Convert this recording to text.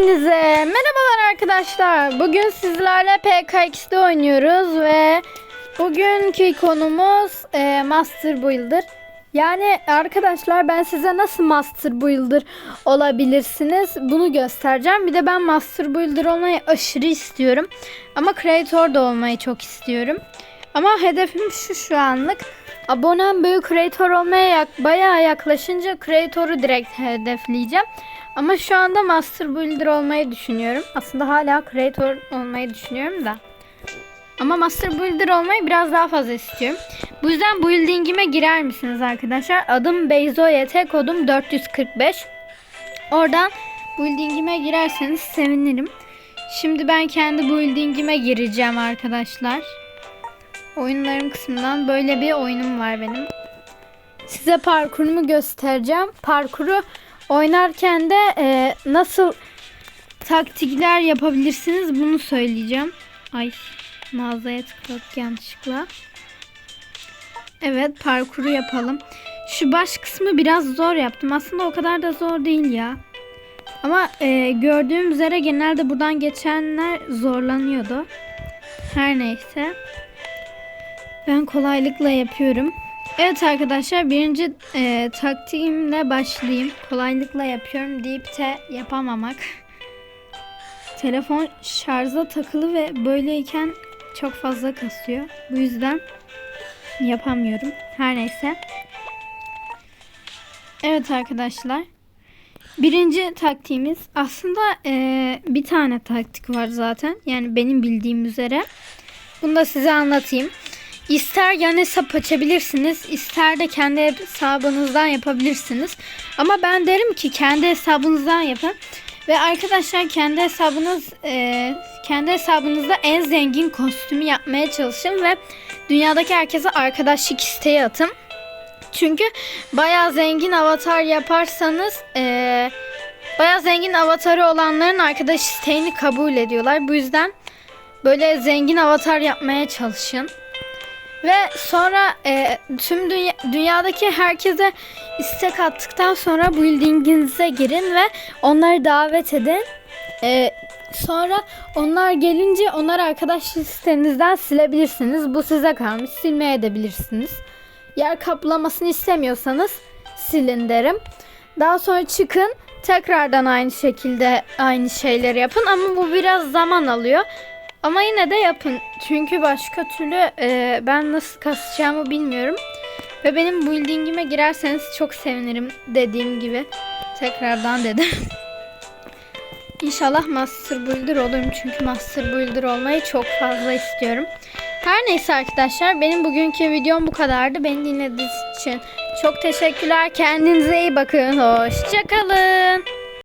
Hepinize merhabalar arkadaşlar. Bugün sizlerle PKX'de oynuyoruz ve bugünkü konumuz e, Master Builder. Yani arkadaşlar ben size nasıl Master Builder olabilirsiniz bunu göstereceğim. Bir de ben Master Builder olmayı aşırı istiyorum. Ama Creator da olmayı çok istiyorum. Ama hedefim şu şu anlık. Abonem büyük Creator olmaya yak bayağı yaklaşınca Creator'u direkt hedefleyeceğim. Ama şu anda Master Builder olmayı düşünüyorum. Aslında hala Creator olmayı düşünüyorum da. Ama Master Builder olmayı biraz daha fazla istiyorum. Bu yüzden buildingime girer misiniz arkadaşlar? Adım Beyzo YT, kodum 445. Oradan buildingime girerseniz sevinirim. Şimdi ben kendi buildingime gireceğim arkadaşlar. Oyunlarım kısmından böyle bir oyunum var benim. Size parkurumu göstereceğim. Parkuru oynarken de e, nasıl taktikler yapabilirsiniz bunu söyleyeceğim. Ay mağazaya tıkladık yanlışlıkla. Evet parkuru yapalım. Şu baş kısmı biraz zor yaptım. Aslında o kadar da zor değil ya. Ama e, gördüğüm üzere genelde buradan geçenler zorlanıyordu. Her neyse. Ben kolaylıkla yapıyorum. Evet arkadaşlar birinci e, taktiğimle başlayayım. Kolaylıkla yapıyorum deyip de yapamamak. Telefon şarja takılı ve böyleyken çok fazla kasıyor. Bu yüzden yapamıyorum. Her neyse. Evet arkadaşlar. Birinci taktiğimiz aslında e, bir tane taktik var zaten. Yani benim bildiğim üzere. Bunu da size anlatayım. İster yan hesap açabilirsiniz, ister de kendi hesabınızdan yapabilirsiniz. Ama ben derim ki kendi hesabınızdan yapın. Ve arkadaşlar kendi hesabınız e, kendi hesabınızda en zengin kostümü yapmaya çalışın ve dünyadaki herkese arkadaşlık isteği atın. Çünkü bayağı zengin avatar yaparsanız e, bayağı zengin avatarı olanların arkadaş isteğini kabul ediyorlar. Bu yüzden böyle zengin avatar yapmaya çalışın. Ve sonra e, tüm dünya, dünyadaki herkese istek attıktan sonra buildinginize girin ve onları davet edin. E, sonra onlar gelince onları arkadaş listenizden silebilirsiniz. Bu size kalmış. Silmeye edebilirsiniz. Yer kaplamasını istemiyorsanız silin derim. Daha sonra çıkın. Tekrardan aynı şekilde aynı şeyleri yapın ama bu biraz zaman alıyor. Ama yine de yapın. Çünkü başka türlü e, ben nasıl kasacağımı bilmiyorum. Ve benim buildingime girerseniz çok sevinirim dediğim gibi. Tekrardan dedim. İnşallah Master Builder olurum. Çünkü Master Builder olmayı çok fazla istiyorum. Her neyse arkadaşlar benim bugünkü videom bu kadardı. Beni dinlediğiniz için çok teşekkürler. Kendinize iyi bakın. Hoşçakalın.